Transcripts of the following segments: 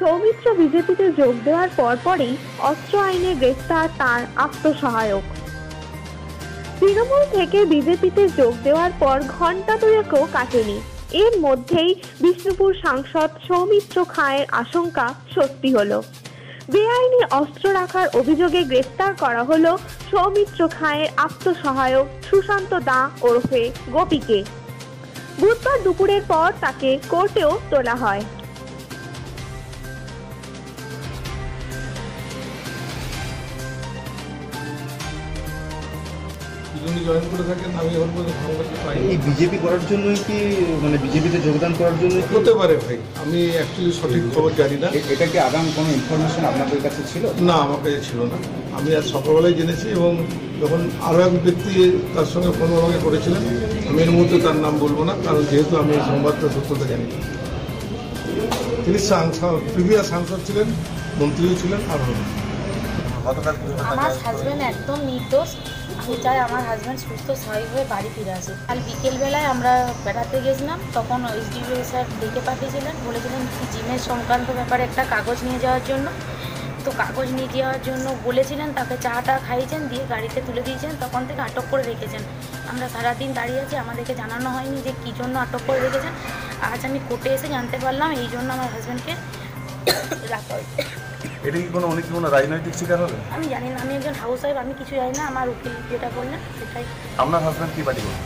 সৌমিত্র বিজেপিতে যোগ দেওয়ার পরপরই অস্ত্র আইনে গ্রেফতার তার আত্মসহায়ক। তৃণমূল থেকে বিজেপিতে যোগ দেওয়ার পর ঘণ্টা দুয়েকও কাটেনি। এর মধ্যেই বিষ্ণুপুর সাংসদ সৌমিত্র খাঁয়ের আশঙ্কা সত্যি হলো। বেআইনি অস্ত্র রাখার অভিযোগে গ্রেফতার করা হলো সৌমিত্র খাঁয়ের আত্মসহায়ক সুশান্ত দা ওরফে গোপীকে। বুধবার দুপুরের পর তাকে কোর্টেও তোলা হয়। দুজনই জয়েন করে থাকেন আমি এখন পর্যন্ত পাইনি। এই বিজেপি করার জন্যই কি মানে বিজেপিতে যোগদান করার জন্য হতে পারে ভাই আমি অ্যাকচুয়ালি সঠিক খবর জানি না। এটা কি আগাম কোনো ইনফরমেশন আপনাদের কাছে ছিল? না আমার কাছে ছিল না। আমি আজ সকালবেলায় জেনেছি এবং যখন আরও এক ব্যক্তি তার সঙ্গে ফোন আমাকে করেছিলেন আমি এর মুহূর্তে তার নাম বলব না কারণ যেহেতু আমি এই সংবাদটা সত্যতা জানি না। তিনি প্রিভিয়াস সাংসদ ছিলেন মন্ত্রীও ছিলেন আর হলেন আমার হাজব্যান্ড একদম নির্দোষ। আমি চাই আমার হাজব্যান্ড সুস্থ স্বাভাবিক হয়ে বাড়ি ফিরে আসে। কাল বিকেলবেলায় আমরা বেড়াতে গেছিলাম, তখন এসডিও স্যার ডেকে পাঠিয়েছিলেন, বলেছিলেন কি জিমের সংক্রান্ত ব্যাপারে একটা কাগজ নিয়ে যাওয়ার জন্য। তো কাগজ নিয়ে যাওয়ার জন্য বলেছিলেন, তাকে চাটা খাইয়েছেন, দিয়ে গাড়িতে তুলে দিয়েছেন, তখন থেকে আটক করে রেখেছেন। আমরা সারাদিন দাঁড়িয়ে আছি, আমাদেরকে জানানো হয়নি যে কী জন্য আটক করে রেখেছেন। আজ আমি কোর্টে এসে জানতে পারলাম, এই জন্য আমার হাজব্যান্ডকে রাখা হয়েছে। এটা কি কোনো অনেক কি কোনো রাজনৈতিক শিকার হবে? আমি জানি না আমি একজন হাউস ওয়াইফ আমি কিছু জানি না আমার উকিল যেটা বললেন সেটাই। আপনার হাজব্যান্ড কি পার্টি করে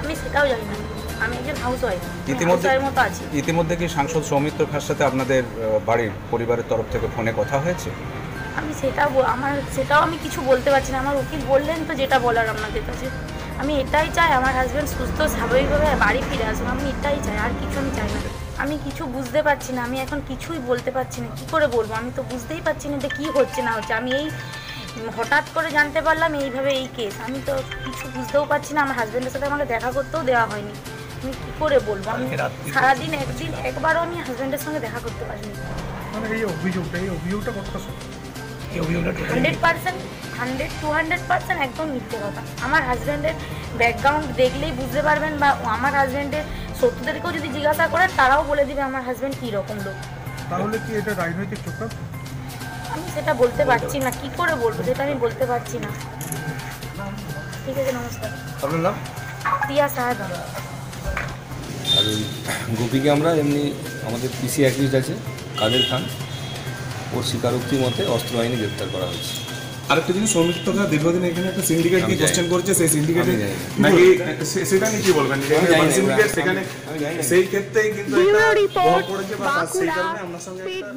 আমি সেটাও জানি না আমি একজন হাউস ওয়াইফ ইতিমধ্যে মতো আছি। ইতিমধ্যে কি সাংসদ সৌমিত্র খাঁর সাথে আপনাদের বাড়ির পরিবারের তরফ থেকে ফোনে কথা হয়েছে? আমি সেটা আমার সেটাও আমি কিছু বলতে পারছি না আমার উকিল বললেন তো যেটা বলার আপনাদের কাছে। আমি এটাই চাই আমার হাজব্যান্ড সুস্থ স্বাভাবিকভাবে বাড়ি ফিরে আসুন আমি এটাই চাই আর কিছু আমি চাই না। আমি কিছু বুঝতে পারছি না আমি এখন কিছুই বলতে পারছি না। কি করে বলব? আমি তো বুঝতেই পারছি না যে কী হচ্ছে না হচ্ছে। আমি এই হঠাৎ করে জানতে পারলাম এইভাবে এই কেস আমি তো কিছু বুঝতেও পারছি না আমার হাজব্যান্ডের সাথে আমাকে দেখা করতেও দেওয়া হয়নি। আমি কী করে বলব? আমি সারাদিন একদিন একবারও আমি হাজব্যান্ডের সঙ্গে দেখা করতে পারিনি। মানে এই অভিযোগটা এই অভিযোগটা কতটা hundred percent hundred to hundred percent একদম মিথ্যে কথা। আমার হাজব্যান্ডের ব্যাকগ্রাউন্ড দেখলেই বুঝতে পারবেন বা আমার হাজব্যান্ডের শত্রুদেরকেও যদি জিজ্ঞাসা করেন তারাও বলে দিবে আমার হাজব্যান্ড কী রকম লোক। তাহলে কি এটা রাজনৈতিক চক্রান্ত আমি সেটা বলতে পারছি না। কি করে বলব? সেটা আমি বলতে পারছি না। ঠিক আছে নমস্কার। আপনার নাম? প্রিয়া সাহেব আর গোপীকে আমরা এমনি আমাদের পিসি অ্যাকিউজ আছে কাদের খান? ওর স্বীকারোক্তি মতে অস্ত্র আইনে গ্রেপ্তার করা হয়েছে। আরেকটা জিনিস সৌমিত্র দা দীর্ঘদিন এখানে একটা সিন্ডিকেট কি কোশ্চেন করছে সেই সিন্ডিকেটে। নাকি সেটা নিয়ে কি বলবেন? জানি সিন্ডিকেট সেখানে। সেই ক্ষেত্রেই কিন্তু ব্যুরো একটা প্রভাব পড়েছে বা সেই কারণে আমরা সঙ্গে একটা